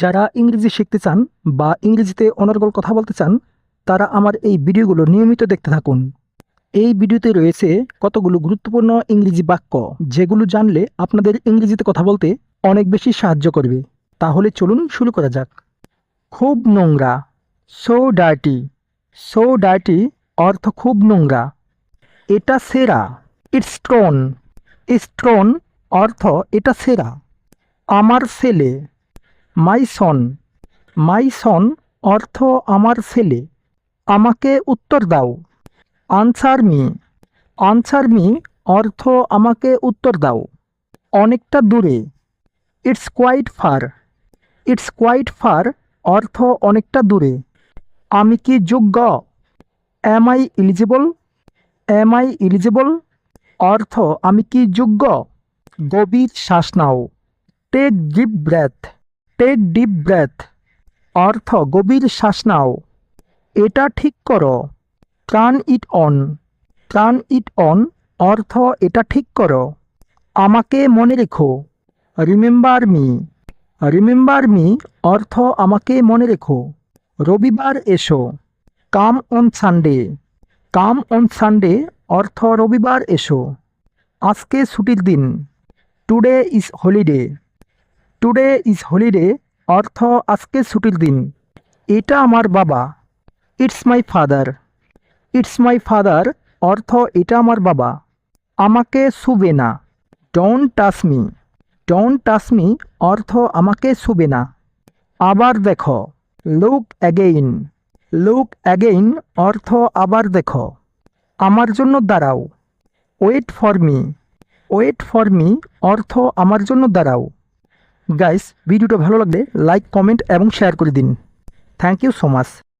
যারা ইংরেজি শিখতে চান বা ইংরেজিতে অনর্গল কথা বলতে চান, তারা আমার এই ভিডিওগুলো নিয়মিত দেখতে থাকুন। এই ভিডিওতে রয়েছে কতগুলো গুরুত্বপূর্ণ ইংরেজি বাক্য, যেগুলো জানলে আপনাদের ইংরেজিতে কথা বলতে অনেক বেশি সাহায্য করবে। তাহলে চলুন শুরু করা যাক। খুব নোংরা সো ডার্টি সো ডার্টি অর্থ খুব নোংরা। এটা সেরা স্ট্রন স্ট্রন অর্থ এটা সেরা। আমার ছেলে মাই সন মাই সন অর্থ আমার ছেলে। আমাকে উত্তর দাও। আনসার মি আনসার মি অর্থ আমাকে উত্তর দাও। অনেকটা দূরে। It's quite far. It's quite far অর্থ অনেকটা দূরে। আমি কি যোগ্য? Am I eligible am I eligible অর্থ, আমি কি যোগ্য? গভীর শ্বাস নাও। Take deep breath take deep breath অর্থ গভীর শ্বাস নাও। এটা ঠিক করো। Turn it on. Turn it on, অর্থ এটা ঠিক করো। আমাকে মনে রেখো। রিমেম্বার মি রিমেম্বার মি অর্থ আমাকে মনে রেখো। রবিবার এসো। Come on Sunday come on Sunday অর্থ রবিবার এসো। আজকে ছুটির দিন। Today is holiday today is holiday অর্থ আজকে ছুটির দিন। এটা আমার বাবা। It's my father it's my father অর্থ এটা আমার বাবা। আমাকে শুবে না। Don't touch me don't touch me অর্থ আমাকে শুবে না। আবার দেখো। লুক অ্যাগেইন লুক অ্যাগেইন অর্থ আবার দেখো। আমার জন্য দাঁড়াও। Wait for me wait for me অর্থ আমার জন্য দাঁড়াও। গাইস ভিডিওটা ভালো লাগলে লাইক কমেন্ট এবং শেয়ার করে দিন। Thank you so much